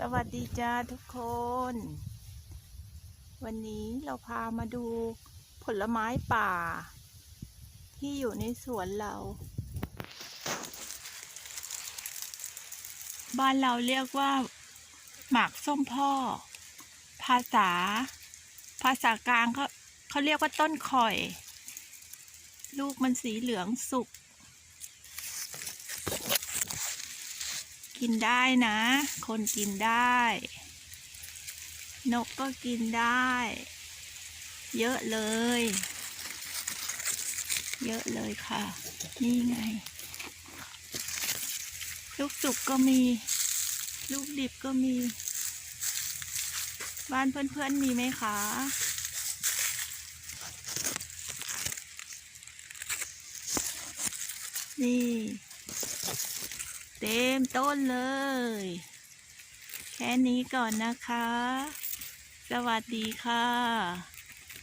สวัสดีจ้าทุกคน วันนี้เราพามาดูผลไม้ป่า ที่อยู่ในสวนเรา บ้านเราเรียกว่า หมากส้มพ่อ ภาษา ภาษากลางเขาเขาเรียกว่าต้นข่อย ลูกมันสีเหลืองสุก กินได้นะ คนกินได้ นกก็กินได้ เยอะเลย เยอะเลยค่ะ นี่ไง ลูกสุกก็มี ลูกดิบก็มี บ้านเพื่อนๆมีไหมคะนี่ เต็มต้นเลย แค่นี้ก่อนนะคะ สวัสดีค่ะ